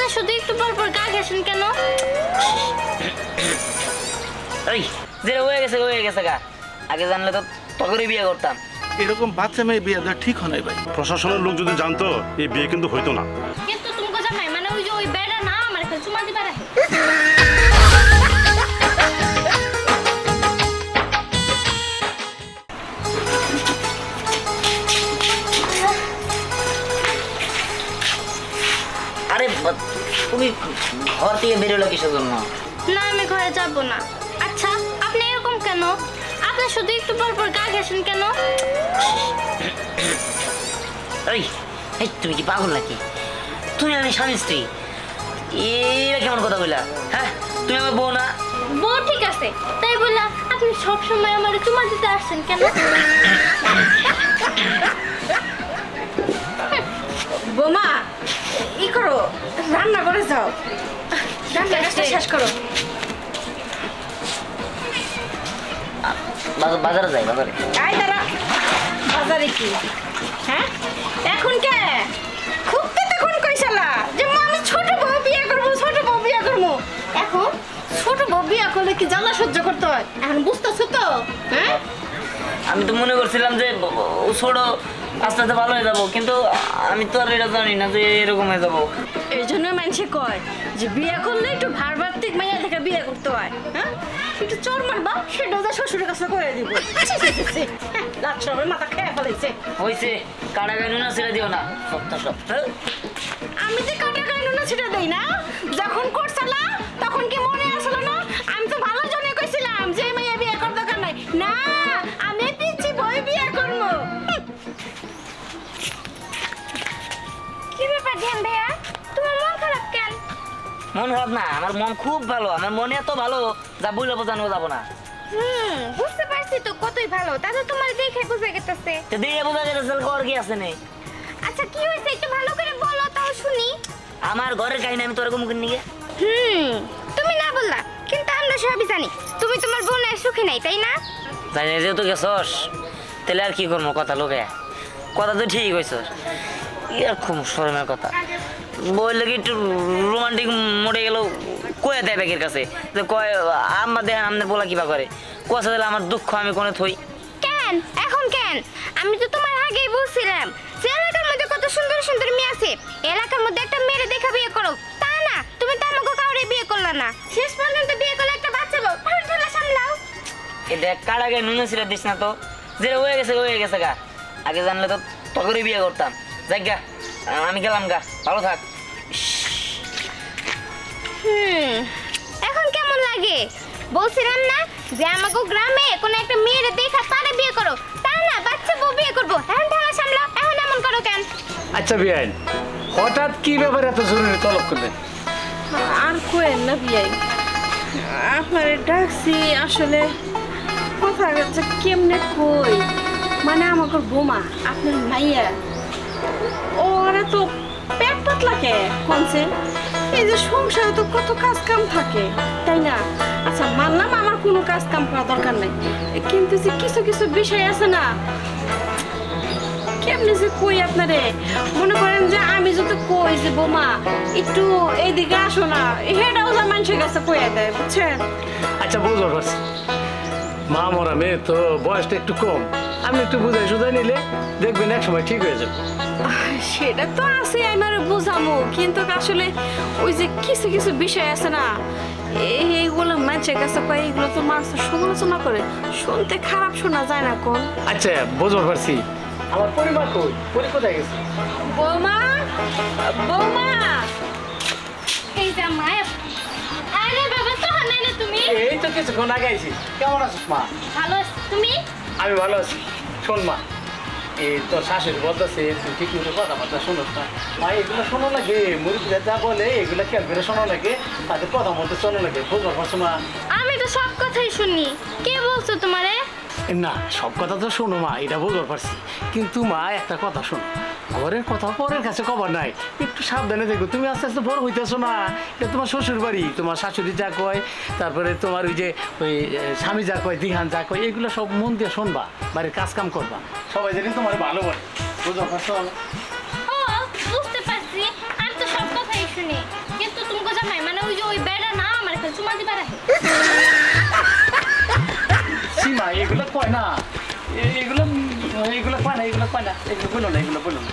আপনি শুধু একটু পর পর গা ঘেসেন কেন? এই যেটা হয়ে গেছে হয়ে গেছে গা। আগে জানলে তো তখনই বিয়ে করতাম। এরকম বাচ্চা মেয়ে বিয়ে দেওয়া ঠিক হয় না ভাই। প্রশাসনের লোক যদি জানতো এই বিয়ে কিন্তু হইতো না। ঘর বেরোলো কিসের জন্য? না আমি ঘরে যাব না। আচ্ছা আপনি এরকম কেন? আপনি শুধু একটু পর পর গা ঘেসেন কেন? এই এই তুমি কি পাগল নাকি? তুমি আমি স্বামী স্ত্রী। এরা কেমন কথা বললা হ্যাঁ তুমি আমার বউ না? বউ ঠিক আছে তাই বললা আপনি সব সময় আমার চুমা দিতে আসছেন কেন? বোমা ই করো রান্না করে যাও। শেষ করো। বাজারে যাই বাজারে। আয় দাঁড়া বাজারে কি? হ্যাঁ? এখন কে? খুব তো তখন কইসালা যে আমি ছোট বউ বিয়ে করব ছোট বউ বিয়ে করব। এখন ছোট বউ বিয়ে করলে কি জ্বালা সহ্য করতে হয়? এখন বুঝতেছো তো? হ্যাঁ? আমি তো মনে করছিলাম যে ছোট আস্তে আস্তে ভালো হয়ে যাব কিন্তু আমি তো আর এটা জানি না যে এরকম হয়ে যাব। এই জন্য মানুষে কয় যে বিয়ে করলে একটু ভার ভার্তিক মাইয়া থেকে বিয়ে করতে হয় হ্যাঁ? একটু চর মারবা সেটা ওদের শ্বশুরের কাছে করে দিব। লাচ্ছা হবে মাথা খেয়ে ফেলেছে। হয়েছে কাটা গাই নুনা ছেড়ে দিও না। সপ্তাহ সপ্তাহ আমি যে কাটা না সেটা দেই না যখন করছালা তখন কি মনে আসলো না? আমি তো ভালো জনে কইছিলাম যে মাইয়া বিয়ে করার দরকার নাই। না আমি পিচ্ছি বই বিয়ে করব। কি ব্যাপার ধ্যান ভাইয়া? মন খারাপ না আমার মন খুব ভালো আমার মনে এত ভালো যা বইলে বোঝানো যাব না। হুম বুঝতে পারছি তো কতই ভালো তাহলে তোমার দেখে বুঝে গেতেছে। তো দিয়ে বোঝা গেছে কর কি আছে নেই আচ্ছা কি হয়েছে একটু ভালো করে বলো তাও শুনি। আমার ঘরের কাহিনী আমি তোর মুখের নিয়ে হুম তুমি না বললা কিন্তু আমরা সবই জানি তুমি তোমার বোনের সুখী নাই তাই না? জানি যেহেতু গেছস তাহলে আর কি করব কথা লোকে? কথা তো ঠিক হয়েছস এরকম শরমের কথা। বললে কি একটু রোমান্টিক মোড়ে গেল কয়ে দেয় ব্যাগের কাছে? যে কয় আম্মা দেখেন আপনার বলা কিবা করে। কুয়াশা দিলে আমার দুঃখ আমি কোনে থই। কেন? এখন কেন? আমি তো তোমার আগেই বলছিলাম যে এলাকার মধ্যে কত সুন্দর সুন্দর মেয়ে আছে। এলাকার মধ্যে একটা মেয়ে দেখা বিয়ে করো। তা না তুমি তো আমাকে কাউরে বিয়ে করলা না। শেষ পর্যন্ত বিয়ে করলে একটা বাচ্চা বউ ঠেলা সামলাও। এটা কার আগে নুনে ছিল দিস না তো। যেটা হয়ে গেছে হয়ে গেছে গা। আগে জানলে তো তখনই বিয়ে করতাম। যাক গা আমি গেলাম গা ভালো থাক। হুম এখন কেমন লাগে? বলছিলাম না যে আমাকে গ্রামে কোনো একটা মেয়ের দেখা তারে বিয়ে করো। তা না বাচ্চা বউ বিয়ে করব। এখন ঠেলা সামলাও এখন এমন করো কেন? আচ্ছা বিআইন হঠাৎ কি ব্যাপারে এত জরুরি তলব করলেন আর কোয়েন না বিয়াই আপনার ডাকছি আসলে কথা হচ্ছে কেমনে কই? মানে আমাকে বোমা আপনার মাইয়া। ওরা তো পেট পাতলা কে? এই যে সংসারে তো কত কাজ কাম থাকে, তাই না? আচ্ছা মানলাম আমার কোনো কাজ কাম করা দরকার নাই। কিন্তু যে কিছু কিছু বিষয় আছে না, কেমনে যে কই আপনারে? মনে করেন যে আমি যদি কই যে, বোমা, একটু এইদিকে আসো না। হেটাও যা মানুষের কাছে কইয়া দেয়, বুঝছেন? আচ্ছা পারছি মা মরা মেয়ে তো বয়সটা একটু কম। আপনি একটু বুঝাই সুঝাই নিলে দেখবেন এক সময় ঠিক হয়ে যাবে। সেটা তো আছে আমার বোঝামো। কিন্তু আসলে ওই যে কিছু কিছু বিষয় আছে না এই- এইগুলো মানুষের কাছে কয় এইগুলো তো মানুষ সমালোচনা করে। শুনতে খারাপ শোনা যায় না কোন? আচ্ছা বুঝতে পারছি। আমার পরিবার কই? পরি কোথায় গেছে? বৌমা বৌমা। এই যে মায়া আরে বাবা তো হানাই তুমি? এই তো কিছুক্ষণ আগে আইছি। কেমন আছিস মা? ভালো তুমি? আমি ভালো আছি। শোন মা, এই তো শাশুর বলতেছে, তুই ঠিক মতো কথাবার্তা শোনোস না। মা এগুলো শোনো লাগে। মুরগিরা যা বলে, এগুলো খেয়াল করে শোনো লাগে? তাদের কথা মতো শোনো লাগে। বুঝব মা? আমি তো সব কথাই শুনি। কে বলছো তোমারে? না, সব কথা তো শোনো মা, এটা বুঝতে পারছি। কিন্তু মা, একটা কথা শোনো, ঘরের কথা পরের কাছে খবর নাই। একটু সাবধানে দেখো, তুমি আস্তে আস্তে বড় হইতেছো না। এটা তোমার শ্বশুর বাড়ি তোমার শাশুড়ি যা কয়, তারপরে তোমার ওই যে, ওই স্বামী যা কয়, দিহান যা কয়, এগুলো সব মন দিয়ে শুনবা, বাড়ির কাজ কাম করবা। সবাই যেদিন তোমার ভালো বলে বুঝতে পারছ ও, বুঝতে পারছি। আমি তো সব কথাই শুনি। চুমা দিবার সীমা এগুলো কয় না? এগুলো এগুলো কয় না এগুলো কয় না? এগুলো বলো না এগুলো বলো না।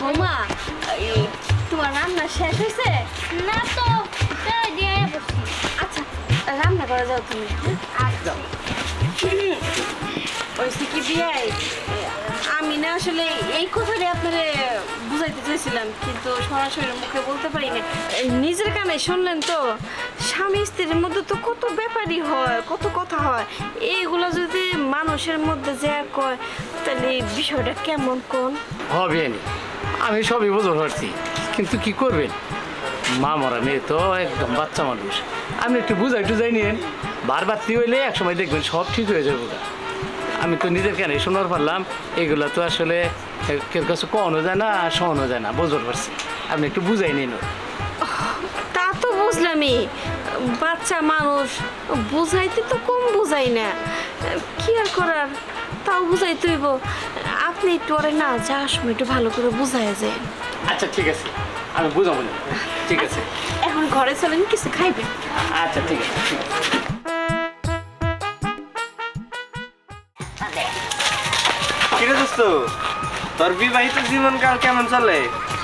বৌমা তোমার রান্না শেষ হয়েছে? না তো দিয়ে আচ্ছা রান্না করা যাও তুমি। আর যাও ওইসে কি বিয়াই আমি না আসলে এই কথাটাই আপনারে বুঝাইতে চাইছিলাম, কিন্তু সরাসরি মুখে বলতে পারি না নিজের কানে শুনলেন তো, স্বামী স্ত্রীর মধ্যে তো কত ব্যাপারই হয়, কত কথা হয়। এইগুলো যদি মানুষের মধ্যে যে কয়, তাহলে বিষয়টা কেমন কোন? হবে আমি সবই বুঝতে পারছি, কিন্তু কি করবেন? মা মরা মেয়ে তো একদম বাচ্চা মানুষ। আপনি একটু বুঝাই টুজাই নিন বারবার তুই হইলে একসময় দেখবেন সব ঠিক হয়ে যাবে। আমি তো নিজের কেন শোনার পারলাম এগুলো তো আসলে কেউ কাছে কখনো যায় না আর সহনো যায় না বুঝতে পারছি। আপনি একটু বুঝাই নিন। তা তো বুঝলামই। বাচ্চা মানুষ বুঝাইতে তো কম বুঝাই না। কি আর করার? তাও বুঝাইতে হইব। আপনি একটু ওরে না যাওয়ার সময় একটু ভালো করে বুঝাই যায় আচ্ছা ঠিক আছে। আমি বুঝাবো না। ঠিক আছে। এখন ঘরে চলেন কিছু খাইবেন। আচ্ছা ঠিক আছে ঠিক আছে। দোস্ত তোর বিবাহিত জীবনকাল কেমন চলে?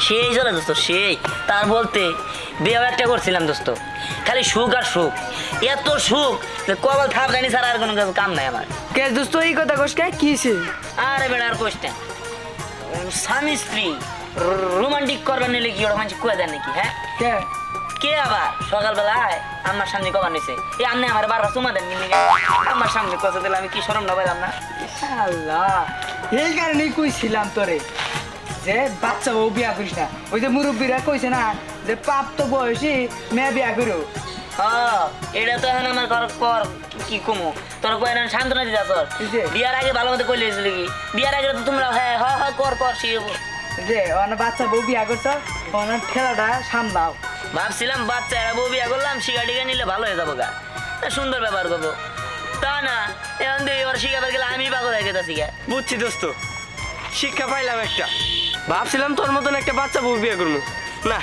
সেই চলে দোস্ত সেই। তার বলতে বিয়েও একটা করছিলাম দোস্ত। খালি সুখ আর সুখ। এত সুখ যে কবল থাপ জানি ছাড়া আর কোনো কাম নাই আমার। কে দোস্ত এই কথা কস কে? কিছে আরে বেড়া আর কোশ্চেন স্বামী স্ত্রী রোমান্টিক করবার নিলে কি ওরা মানুষ কুয়া দেয় নাকি হ্যাঁ? কে আবার? সকালবেলায় আমার সামনে কবার নিছে। এই আপনি আমার বারবার চুমা দেন কিন্তু আমার সামনে কথা দিলে আমি কি সরম না পাইলাম না? আল্লাহ এই কারণেই কইছিলাম তোরে যে বাচ্চা বউ বিয়া করিস না। ওই যে মুরব্বীরা কইছে না যে পাপ তো বয়সী মেয়ে বিয়া করো। হ্যাঁ, এটা তো এখন আমার ঘর কর কি কমু? তোর কই না সান্ত্বনা দিতে তোর। বিয়ার আগে ভালো মতো কইলে কি? বিয়ার আগে তো তোমরা হ্যাঁ হ হ কর কর শিখব যে অনেক বাচ্চা বউ বিয়া করছ অনেক ঠেলাটা সামলাও। ভাবছিলাম বাচ্চা বউ বিয়া করলাম শিখা টিকা নিলে ভালো হয়ে যাব গা সুন্দর ব্যাপার করব তা না এখন তো এবার শিখাবার গেলে আমি পাগল হয়ে গেছি গা। বুঝছি দোস্ত শিক্ষা পাইলাম একটা। ভাবছিলাম তোর মতন একটা বাচ্চা বউ বিয়ে করব না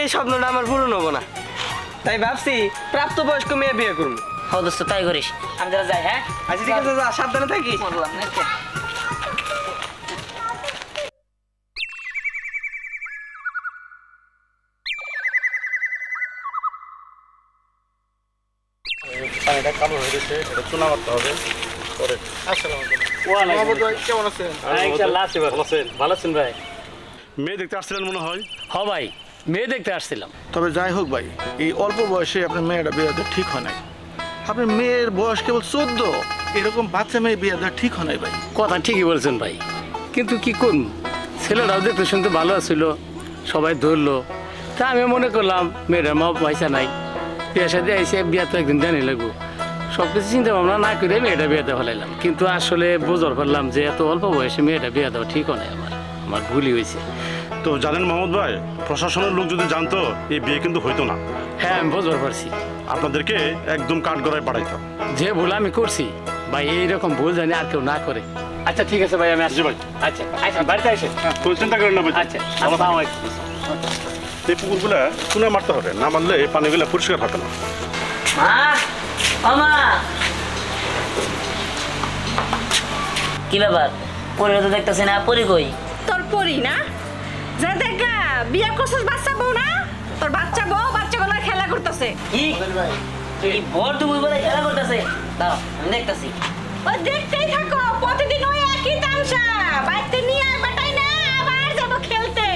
এই স্বপ্নটা আমার পূরণ হব না। তাই ভাবছি প্রাপ্তবয়স্ক মেয়ে বিয়ে করব হো দোস্ত তাই করিস। আমি যারা যাই হ্যাঁ? আচ্ছা ঠিক আছে যা সাবধানে থাকিস। হয়ে এটা চুনা করতে হবে। পরে। কেমন আছেন? ভালো আছেন ভাই? মেয়ে দেখতে আসছিলেন মনে হয়? হ ভাই মেয়ে দেখতে আসছিলাম। তবে যাই হোক ভাই এই অল্প বয়সে আপনার মেয়েটা বিয়ে দেওয়া ঠিক হয় নাই। আপনার মেয়ের বয়স কেবল চোদ্দ এরকম বাচ্চা মেয়ে বিয়ে দেওয়া ঠিক হয় নাই ভাই। কথা ঠিকই বলছেন ভাই। কিন্তু কি করুন ছেলেরাও দেখতে শুনতে ভালো আছিল সবাই ধরলো। তা আমি মনে করলাম মেয়েটার মা পয়সা নাই। বিয়ে সাথে আইসে বিয়া তো একদিন জানি লাগবো। সব কিছু চিন্তা ভাবনা না করে মেয়েটা বিয়েতে ফেলাইলাম। কিন্তু আসলে বোঝার পারলাম যে এত অল্প বয়সে মেয়েটা বিয়ে দেওয়া ঠিক নয় আমার। আমার ভুলই হয়েছে। তো জানেন মোহাম্মদ ভাই প্রশাসনের লোক যদি জানতো এই বিয়ে কিন্তু হইতো না। হ্যাঁ আমি বোঝার পারছি। আপনাদেরকে একদম কাঠ গড়ায় পাঠাইতাম। যে ভুল আমি করছি ভাই এইরকম ভুল জানি আর কেউ না করে। আচ্ছা ঠিক আছে ভাই আমি আসছি। ভাই। আচ্ছা আচ্ছা বাড়িতে আসেন। কোনো চিন্তা করেন না ভাই। আচ্ছা আসসালামু আলাইকুম। এই পুকুরগুলা চুনা মারতে হবে? না মারলে এই পানিগুলা পরিষ্কার থাকে না। মা! ও কি ব্যাপার? পরিবার তো দেখতেছি না পরি কই? তোর পরি না? যে দেখা বিয়া করছিস বাচ্চা বউ না? তোর বাচ্চা বউ বাচ্চাগুলো খেলা করতেছে। কি? এই ভোর তুমি বলে খেলা করতেছে? দাও আমি দেখতেছি। ওই দেখতেই থাকো প্রতিদিন ওই একই তামসা। বাড়িতে নিয়ে আর বাটাই না? আবার যাব খেলতে।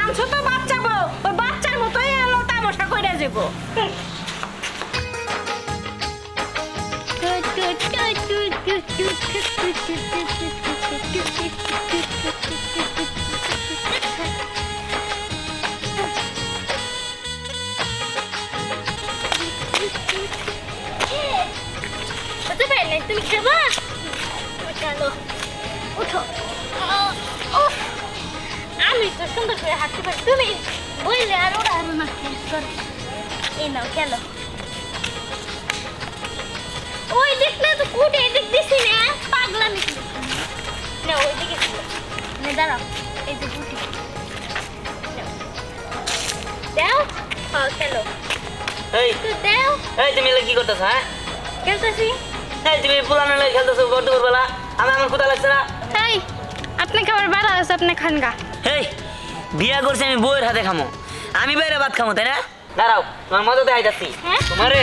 আনছো তো বাচ্চা বউ ওই বাচ্চার মতোই এলো তামাশা কইরা যাব। তুমি খাবা চলো উঠো আহ, উফ, আমি তো সুন্দর করে হাঁটতে পারি তুমি বললে আর ওরা আরও না করো। এই নাও খেলো না ওই না দাঁড়াও এই যে গুটি। দাও। হ্যাঁ খেলো। এই তো দেও। এই তুমি কি করতেছ হ্যাঁ? খেলতেছি। এই তুমি পুলানো লাগে খেলতেছো বড় বেলা। আমি আমার কোথা লাগছে না। এই আপনি খাবার বাড়া আছে আপনি খান গা। এই বিয়া করছি আমি বউয়ের হাতে খামো। আমি বাইরে ভাত খামো তাই না? দাঁড়াও তোমার মজা দেখাইতাছি হ্যাঁ? তোমারে।